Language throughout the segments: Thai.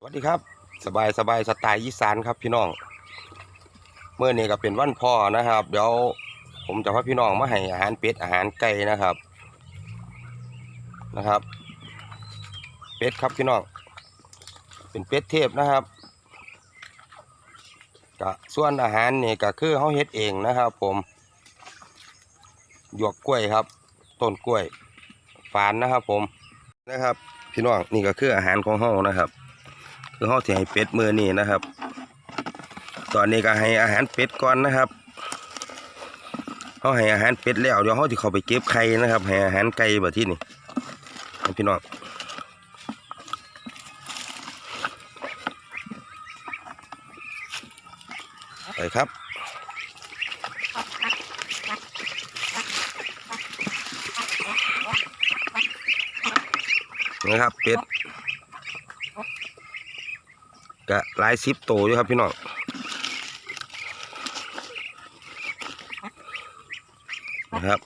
สวัสดีครับ สบายสบายสไตล์อีสานครับพี่น้องเมื่อนี้ก็เป็นวันพ่อนะครับ เดี๋ยวผมจะพาพี่น้องมาให้อาหารเป็ดอาหารไก่นะครับนะครับ เป็ดครับพี่น้องเป็นเป็ดเทพนะครับก็ส่วนอาหารนี่ก็คือเขาเฮ็ดเองนะครับ ผมหยวกกล้วยครับต้นกล้วยฝานนะครับ ผมนะครับ พี่น้องนี่ก็คืออาหารของเฮานะครับ คือเฮาสิให้เป็ดมือนี่นะครับ ตอนนี้ก็ให้อาหารเป็ดก่อนนะครับเฮาให้อาหารเป็ดแล้วเดี๋ยวเฮาสิเข้าไปเก็บไข่นะครับให้อาหารไก่แบบที่นี่ให้พี่น้องไปครับนี่ครับเป็ด กะหลายสิบโตอยู่ครับพี่น้องนะครับ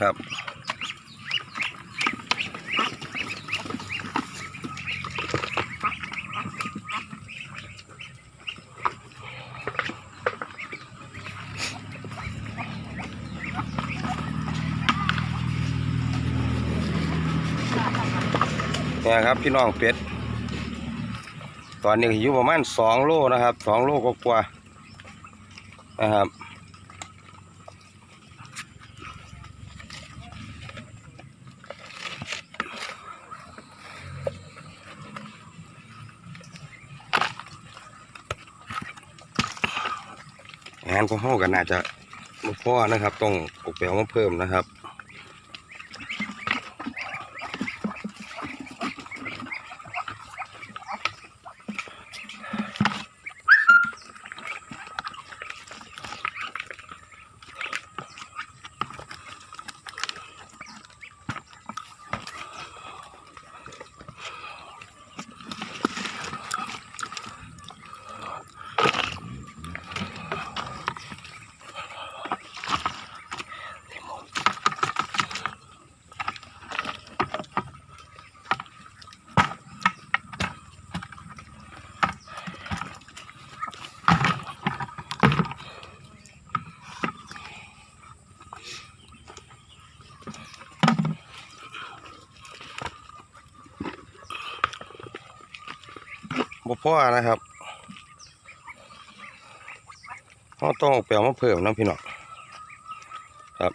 ครับ เนี่ยครับพี่น้องเป็ด ตอนนี้อยู่ประมาณสองโลนะครับสองโลกว่านะครับ อาหารของเฮากันน่าจะบ่พอนะครับ ต้องปลูกแปลงมาเพิ่มนะครับ บ่พอนะครับเราต้องเอาแปลงมาเพิ่มนะพี่น้องครับ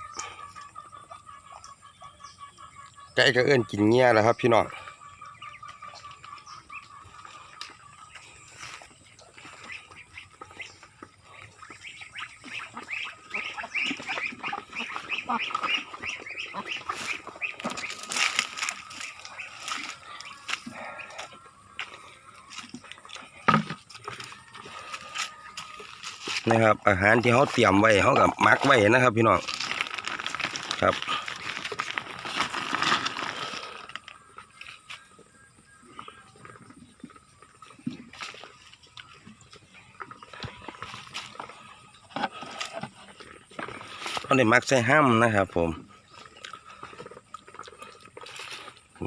ไก่ก็เอื้อนกินเงี้ยแหล้วครับ พี่น้อง นะครับ อาหารที่เขาเตรียมไว้เขากับมักไว้นะครับ พี่น้องครับเขาได้มักใส่ห้ำนะครับผม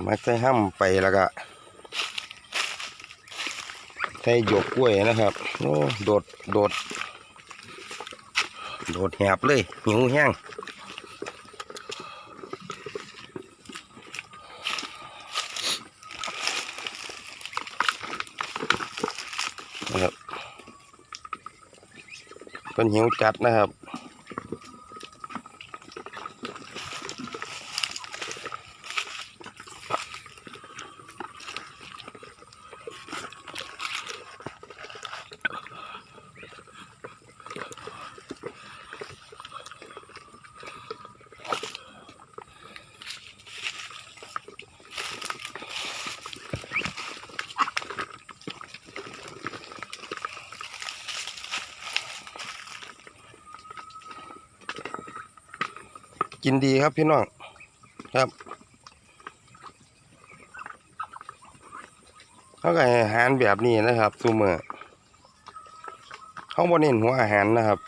มักใส่ห้ำไปแล้วก็ใส่หยกกล้วยนะครับ โอ้โดดโดด โดดแหบเลยหิวแห้งนะครับเป็นหิวจัดนะครับ กินดีครับพี่น้องครับเขาก็ให้อาหารแบบนี้นะครับซูเมอร์เขาบนเน้นหัวอาหารนะครับ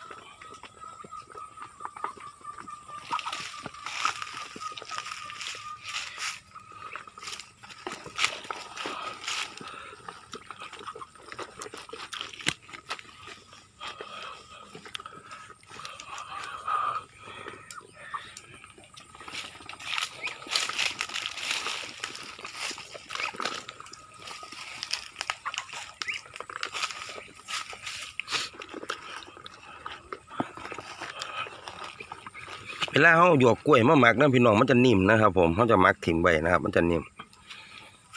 ลาเขาหยวกกล้วยมาหมักนะพี่น้องมันจะนิ่มนะครับผมเขาจะหมักถิ่มไว้นะครับ มันจะนิ่ม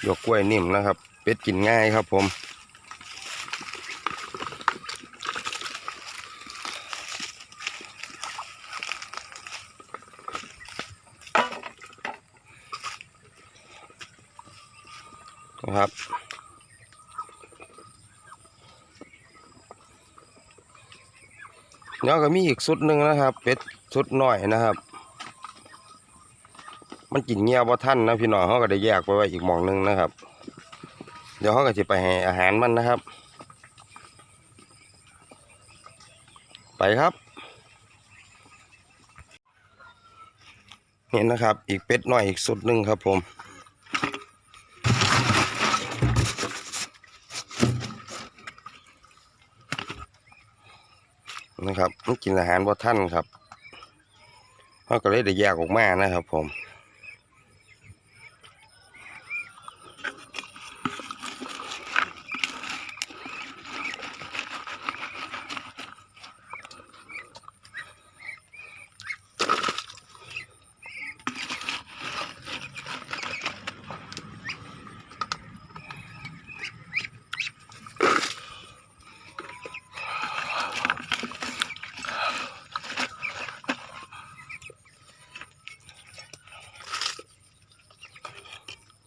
หยวกกล้วยนิ่มนะครับ เป็ดกินง่ายครับ ผมนะครับแล้วก็มีอีกสุดหนึ่งนะครับ เป็ด สุดน้อยนะครับ มันกินเงี้ยบ่ท่านนะพี่น้องเขาก็ได้แยกไปไว้อีกหมองหนึงนะครับ เดี๋ยวเขาก็จะไปให้อาหารมันนะครับ ไปครับเห็นนะครับ อีกเป็ดน้อยอีกสุดหนึ่งครับผมนะครับมันกินอาหารบ่ท่านครับ เขาก็เลยได้แยกออกมานะครับผม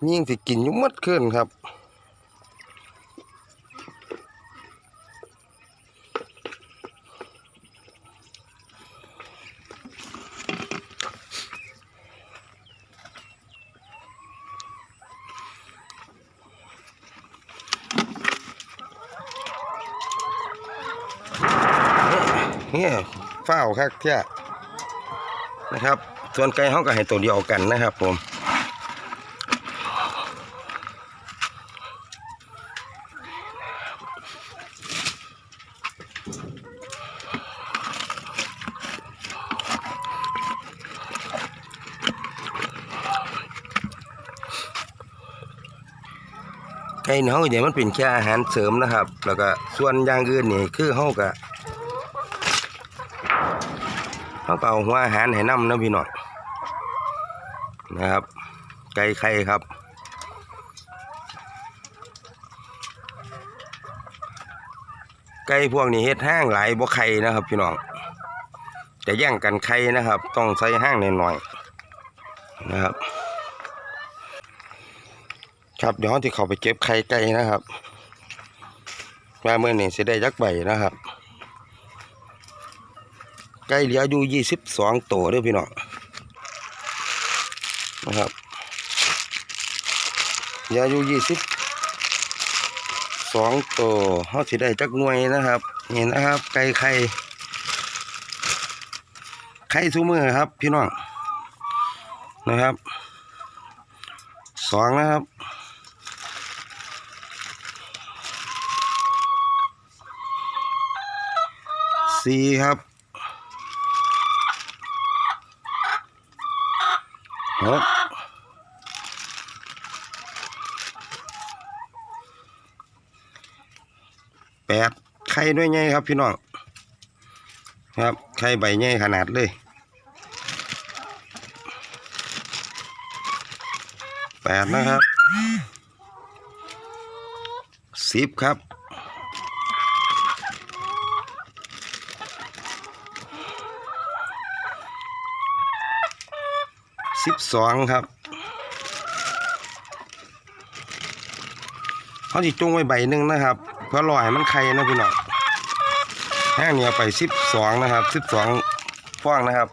ยิ่งสิกินยุ่มัดขึ้นครับเนี่ยเฝ้าวครับเที่ยนะครับ ส่วนไก่เขาก็ให้ตัวเดียวกันนะครับผม ไก่เนาเนี่ยมันเป็นแค่อาหารเสริมนะครับ แล้วก็ส่วนอย่างอื่นนี่คือเฮาก็เฮาก็เอาหัวอาหารให้นำนะพี่น้องนะครับ ไก่ไข่ครับไก่พวกนี้เฮ็ดห้างหลายบ่ไข่นะครับ พี่น้องจะแย่งกันไข่นะครับ ต้องใส่ห้างหน่อยๆนะครับ ครับเดี๋ยวเราที่เขาไปเก็บไข่ไก่นะครับมาเมื่อนี่สิได้ยักใบนะครับ ไก่เหลืออยู่ยี่สิบสองตัวด้อพี่น้องนะครับเหลืออยู่ยี่สิบสองตัวเขาสิได้จักหน่วยนะครับนี่นะครับ ไก่ไข่ไข่ทุกมือครับ พี่น้องนะครับสองนะครับ สี่ครับหกแปดไข่ด้วยไงครับ พี่น้องครับไข่ใบใหญ่ขนาดเลยแปดนะครับสิบครับ สิบสองครับเขาจิจุ้งไว้ใบหนึ่งนะครับ เพื่อรอให้มันไข่นะพี่น้องแห้งเนี่ยไปสิบสองนะครับสิบสองฟองนะครับ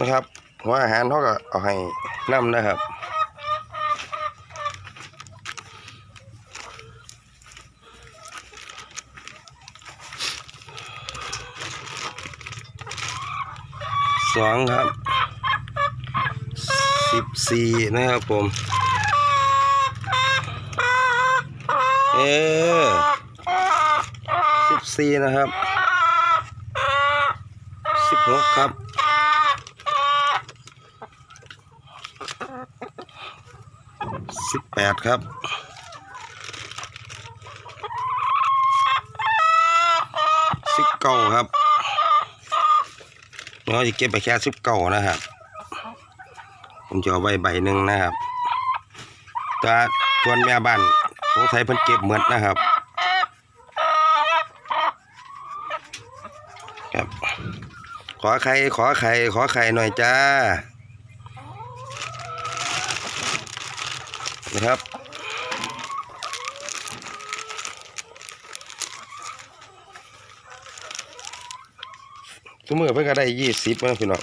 นะครับหัวอาหารเขาก็เอาให้น้ำนะครับ สองครับสิบสี่นะครับผม เออสิบสี่นะครับสิบหกครับสิบแปดครับสิบเก้าครับ เราจะเก็บไปแค่สิบเก้านะครับ ผมจะเอาไว้ใบหนึ่งนะครับแตัวส่วนแม่บ้านสงสัยเพิ่นเก็บเหมดนะครับครับ ขอไข่ขอไข่ขอไข่หน่อยจ้านะครับ ทุกมือเพิ่นก็ได้ยี่สิบนะพี่น้อง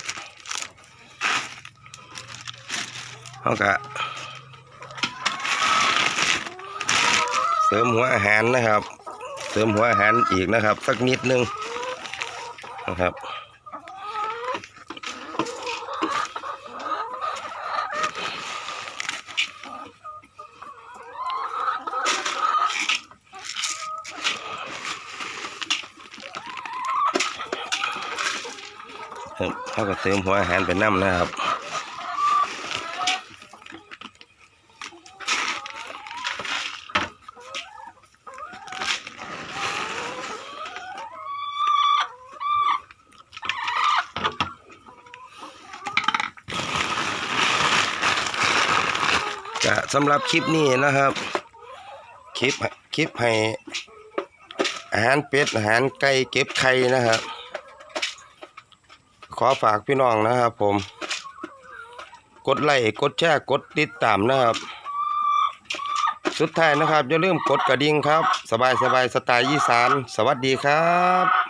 เขากะเสริมหัวอาหารนะครับ เสริมหัวอาหารอีกนะครับ สักนิดนึงนะครับ เขาก็เสริมหัวอาหารไปน้ำนะครับก็สำหรับคลิปนี้นะครับ คลิปคลิปให้อาหารเป็ดอาหารไก่เก็บไข่นะครับ ขอฝากพี่น้องนะครับผม กดไลค์กดแชร์กดติดตามนะครับ สุดท้ายนะครับอย่าลืมกดกระดิ่งครับ สบายสบายสไตล์ยี่สาน สวัสดีครับ